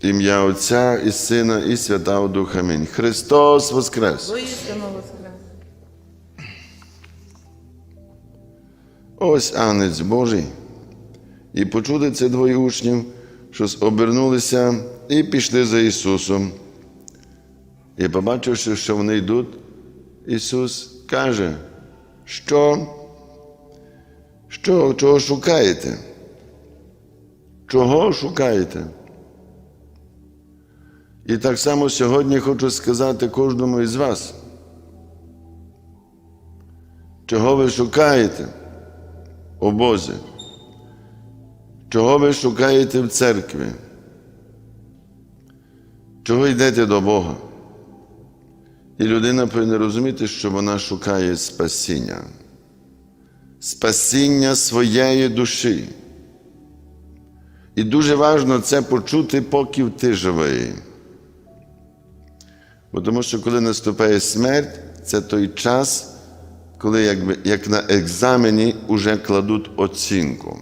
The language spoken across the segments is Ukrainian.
Ім'я Отця і Сина, і Святого Духа. Амінь. Христос Воскрес! Ось Анець Божий. І почули це двоє учнів, що обернулися і пішли за Ісусом. І побачивши, що вони йдуть, Ісус каже, що, що чого шукаєте? Чого шукаєте? І так само сьогодні хочу сказати кожному із вас. Чого ви шукаєте, о Боже? Чого ви шукаєте в церкві? Чого йдете до Бога? І людина повинна розуміти, що вона шукає спасіння, спасіння своєї душі. І дуже важливо це почути, поки ти живий. Бо тому що коли наступає смерть, це той час, коли якби, як на екзамені вже кладуть оцінку.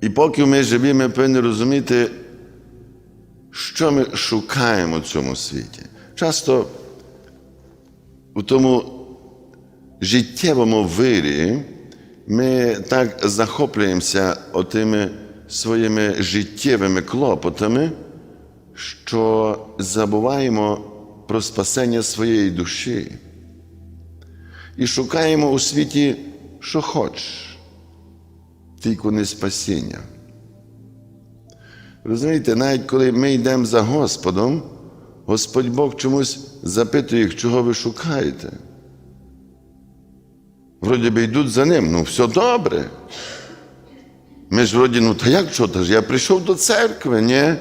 І поки ми живі, ми повинні розуміти, що ми шукаємо в цьому світі. Часто у тому життєвому вирі ми так захоплюємося отими своїми життєвими клопотами, що забуваємо про спасення своєї душі і шукаємо у світі, що хочеш, тільки не спасіння. Розумієте, навіть коли ми йдемо за Господом, Господь Бог чомусь запитує чого ви шукаєте. Вроді би йдуть за ним, ну все добре. Ми ж вроді, ну та як що? Та ж я прийшов до церкви, ні?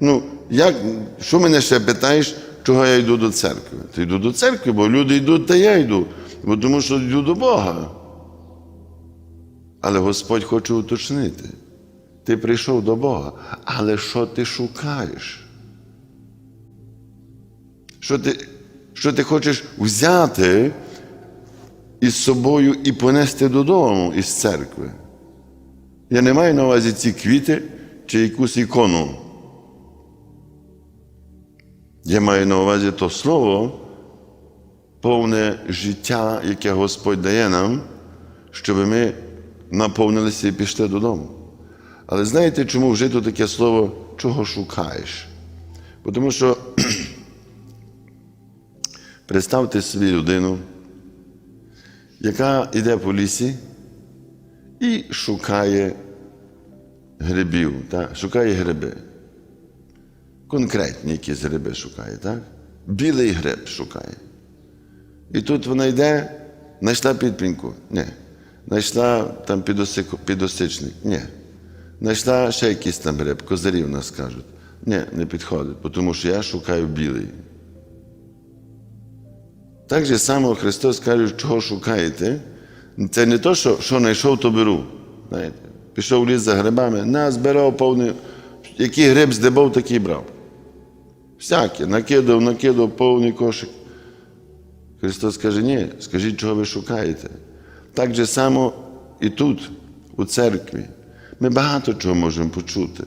Ну, як, що мене ще питаєш, чого я йду до церкви? Ти йду до церкви, бо люди йдуть, та я йду, бо тому що йду до Бога. Але Господь хоче уточнити. Ти прийшов до Бога, але що ти шукаєш? Що ти, що ти хочеш взяти із собою і понести додому із церкви? Я не маю на увазі ці квіти чи якусь ікону. Я маю на увазі то слово, повне життя, яке Господь дає нам, щоб ми наповнилися і пішли додому. Але знаєте, чому вжито таке слово, чого шукаєш? Бо Тому що представте собі людину, яка йде по лісі і шукає грибів, так? шукає гриби. Конкретні якісь гриби шукає, так? Білий гриб шукає. І тут вона йде, знайшла підпіньку? Ні. Знайшла там підосичник? Ні. Знайшла ще якийсь там гриб, козарів нас кажуть. Ні, не підходить, тому що я шукаю білий. Так же само Христос каже, чого шукаєте. Це не то, що що знайшов, то беру. Знаєте, Пішов в ліс за грибами, на, збирав повний. Який гриб здибав, такий брав. Всяке, накидав, накидав повний кошик. Христос каже, ні, скажіть, чого ви шукаєте. Так же само і тут, у церкві. Ми багато чого можемо почути.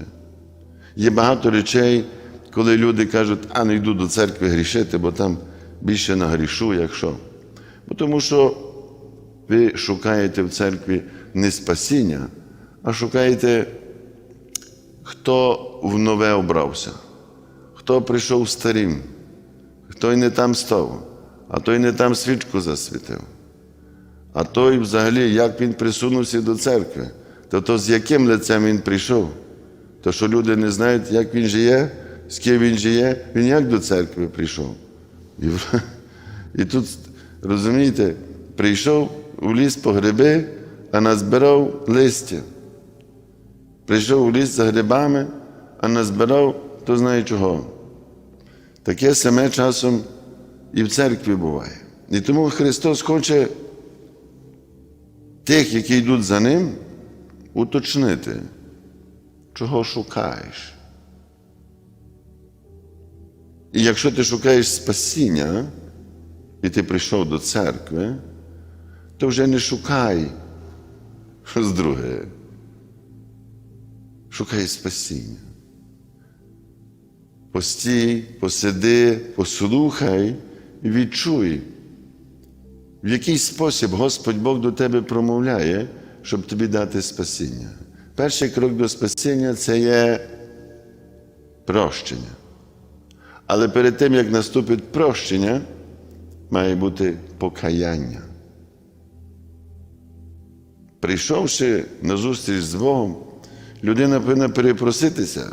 Є багато речей, коли люди кажуть, а не йду до церкви грішити, бо там більше нагрішу, якщо. Бо тому що ви шукаєте в церкві не спасіння, а шукаєте, хто в нове обрався, хто прийшов старим, хто й не там став, а той не там свічку засвітив. А той взагалі, як він присунувся до церкви, то, то з яким лицем він прийшов? То що люди не знають, як він жиє, з ким він жиє, він як до церкви прийшов. І, і тут, розумієте, прийшов у ліс по гриби, а назбирав листя. Прийшов у ліс за грибами, а назбирав, хто знає чого. Таке саме часом і в церкві буває. І тому Христос хоче тих, які йдуть за Ним, уточнити, чого шукаєш. І якщо ти шукаєш спасіння, і ти прийшов до церкви, то вже не шукай щось друге. шукай спасіння. Постій, посиди, послухай і відчуй, в який спосіб Господь Бог до тебе промовляє, щоб тобі дати спасіння. Перший крок до спасіння це є прощення. Але перед тим, як наступить прощення, має бути покаяння. Прийшовши на зустріч з Богом, людина повинна перепроситися.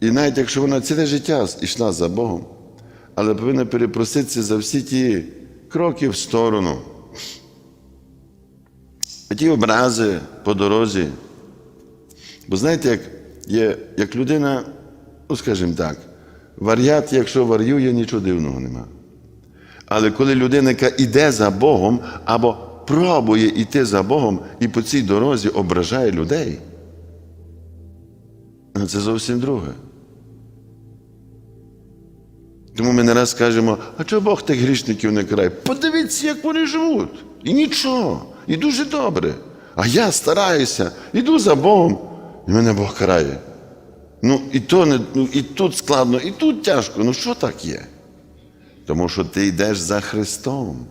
І навіть якщо вона ціле життя йшла за Богом, але повинна перепроситися за всі ті кроки в сторону, а ті образи по дорозі. Бо знаєте, як, є, як людина, ну скажімо так, вар'ят, якщо варює, нічого дивного нема. Але коли людина, яка йде за Богом або пробує йти за Богом і по цій дорозі ображає людей, ну, це зовсім друге. Тому ми не раз кажемо, а чого Бог тих грішників не карає? Подивіться, як вони живуть. І нічого, і дуже добре. А я стараюся, іду за Богом, і мене Бог карає. Ну, і то не, ну, і тут складно, і тут тяжко. Ну що так є? Тому що ти йдеш за Христом.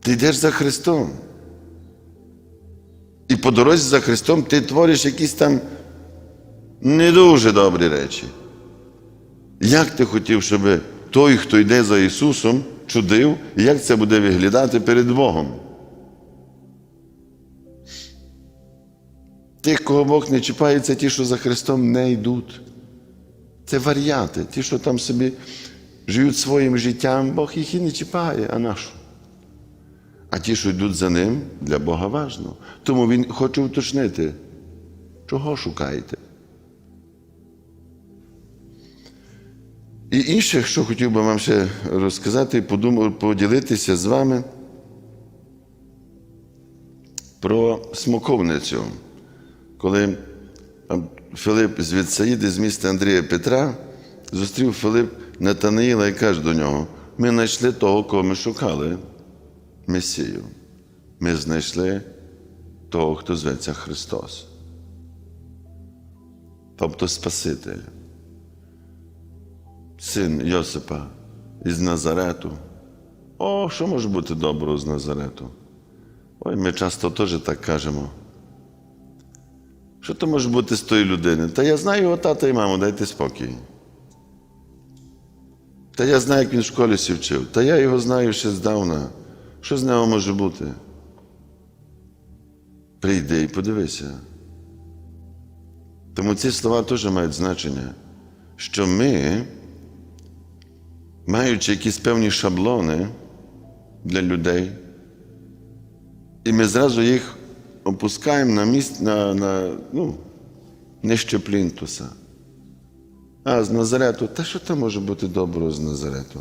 Ти йдеш за Христом. І по дорозі за Христом ти твориш якісь там не дуже добрі речі. Як ти хотів, щоб той, хто йде за Ісусом, чудив, як це буде виглядати перед Богом? Тих, кого Бог не чіпає, це ті, що за Христом не йдуть. Це варіанти, ті, що там собі живуть своїм життям, Бог їх і не чіпає, а нашу. А ті, що йдуть за ним, для Бога важно. Тому Він хоче уточнити, чого шукаєте. І інше, що хотів би вам ще розказати, подумав, поділитися з вами про смоковницю. Коли Филип з Вітсаїди, з міста Андрія Петра, зустрів Филип Натанаїла і каже до нього: ми знайшли того, кого ми шукали, Месію. Ми знайшли того, хто зветься Христос. Тобто Спаситель, син Йосипа із Назарету. О, що може бути доброго з Назарету? Ой, ми часто теж так кажемо. Що то може бути з тої людини? Та я знаю його тата і маму, дайте спокій. Та я знаю, як він в школі сі. Та я його знаю ще здавна. Що з нього може бути? Прийди і подивися. Тому ці слова теж мають значення, що ми, маючи якісь певні шаблони для людей, і ми зразу їх опускаємо на місць, на, на, ну, нижче плінтуса. А з Назарету, та що там може бути доброго з Назарету?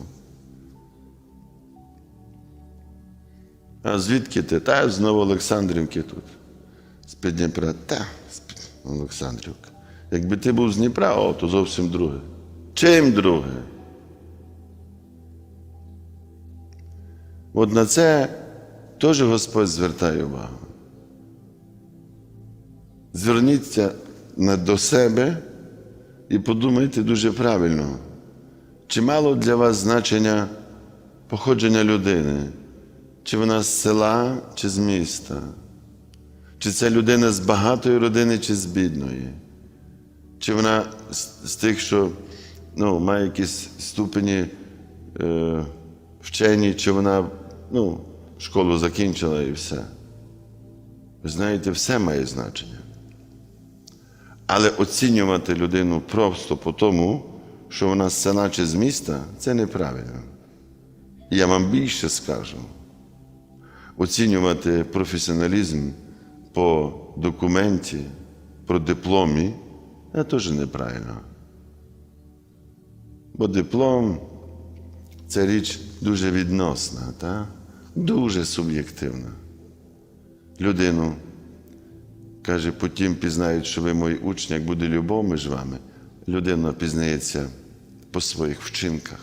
А звідки ти? Та знову Олександрівки тут. З-під Дніпра. Та, Олександрівка. Якби ти був з Дніпра, о, то зовсім друге. Чим друге? От на це теж Господь звертає увагу. Зверніться до себе і подумайте дуже правильно, чи мало для вас значення походження людини, чи вона з села, чи з міста, чи це людина з багатої родини, чи з бідної, чи вона з, тих, що ну, має якісь ступені е, вчені, чи вона ну, школу закінчила і все. Ви знаєте, все має значення. Але оцінювати людину просто по тому, що вона села з міста, це неправильно. Я вам більше скажу. Оцінювати професіоналізм по документі, про дипломі, це теж неправильно. Бо диплом це річ дуже відносна, та? дуже суб'єктивна. Людину Каже, потім пізнають, що ви мої учні, як буде любов між вами. Людина пізнається по своїх вчинках.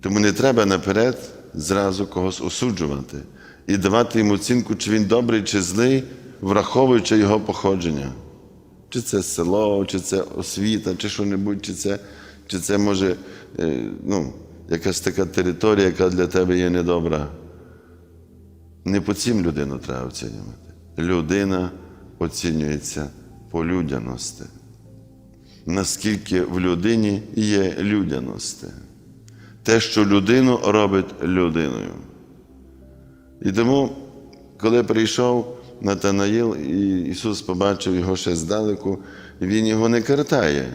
Тому не треба наперед зразу когось осуджувати і давати йому оцінку, чи він добрий, чи злий, враховуючи його походження. Чи це село, чи це освіта, чи що-небудь, чи це, чи це може е, ну, якась така територія, яка для тебе є недобра. Не по цим людину треба оцінювати. Людина оцінюється по людяності. Наскільки в людині є людяності. Те, що людину робить людиною. І тому, коли прийшов Натанаїл, і Ісус побачив його ще здалеку, Він його не картає,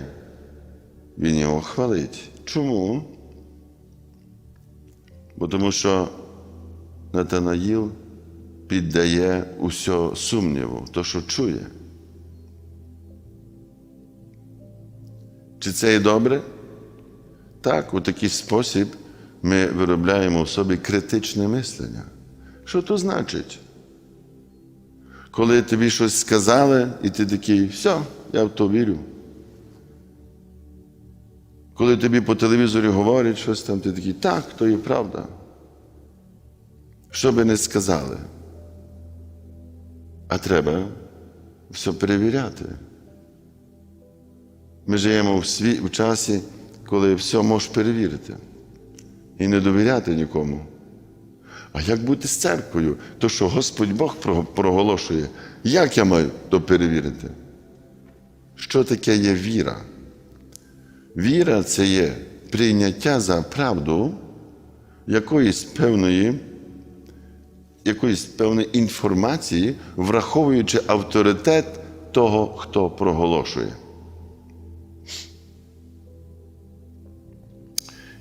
Він його хвалить. Чому? Бо тому що Натанаїл піддає усього сумніву, то, що чує. Чи це є добре? Так, у такий спосіб ми виробляємо в собі критичне мислення. Що то значить? Коли тобі щось сказали, і ти такий, все, я в то вірю. Коли тобі по телевізорі говорять щось там, ти такий, так, то і правда. Що би не сказали. А треба все перевіряти. Ми живемо в, сві... в часі, коли все можеш перевірити і не довіряти нікому. А як бути з церквою? То, що Господь Бог проголошує, як я маю то перевірити? Що таке є віра? Віра це є прийняття за правду якоїсь певної, якоїсь певної інформації, враховуючи авторитет того, хто проголошує.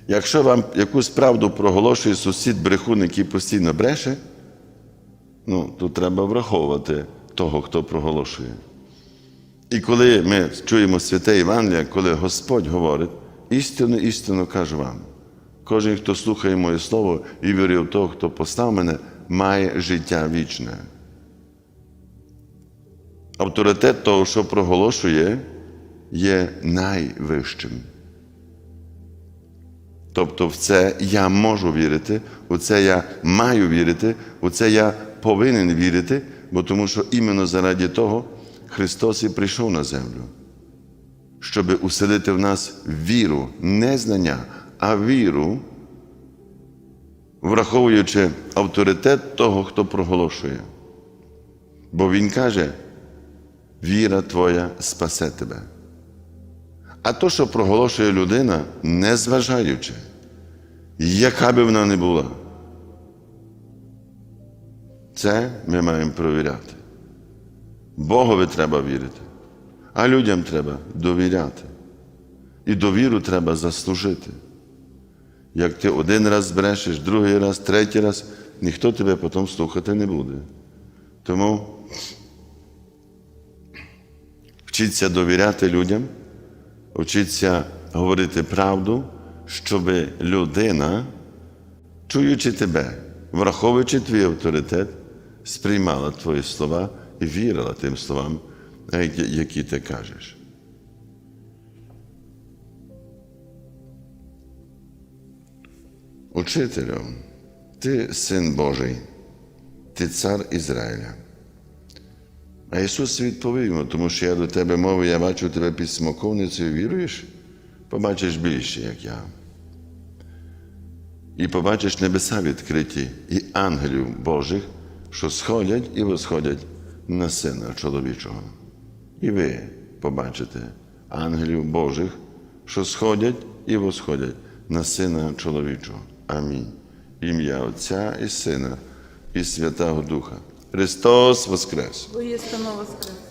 Якщо вам якусь правду проголошує сусід брехун, який постійно бреше, ну, то треба враховувати того, хто проголошує. І коли ми чуємо святе Євангелія, коли Господь говорить, істину, істину кажу вам. Кожен, хто слухає моє слово і вірить в того, хто постав мене, має життя вічне. Авторитет того, що проголошує, є найвищим. Тобто в це я можу вірити, у це я маю вірити, у це я повинен вірити, бо тому що іменно заради того Христос і прийшов на землю, щоб уселити в нас віру, не знання, а віру, враховуючи авторитет того, хто проголошує. Бо Він каже, віра твоя спасе тебе. А то, що проголошує людина, не зважаючи, яка би вона не була, це ми маємо провіряти. Богові треба вірити, а людям треба довіряти. І довіру треба заслужити. Як ти один раз збрешеш, другий раз, третій раз, ніхто тебе потім слухати не буде. Тому вчіться довіряти людям. Вчиться говорити правду, щоб людина, чуючи тебе, враховуючи твій авторитет, сприймала твої слова вірила тим словам, які- які ти кажеш. Учителю, ти син Божий, ти цар Ізраїля. А Ісус відповів йому, тому що я до тебе мовив, я бачу тебе під смоковницею, віруєш? Побачиш більше, як я. І побачиш небеса відкриті і ангелів Божих, що сходять і восходять на Сина чоловічого. І ви побачите ангелів Божих, що сходять і восходять на Сина чоловічого. Амінь. Ім'я Отця і Сина, і Святого Духа. Христос Воскрес! Воістину воскрес.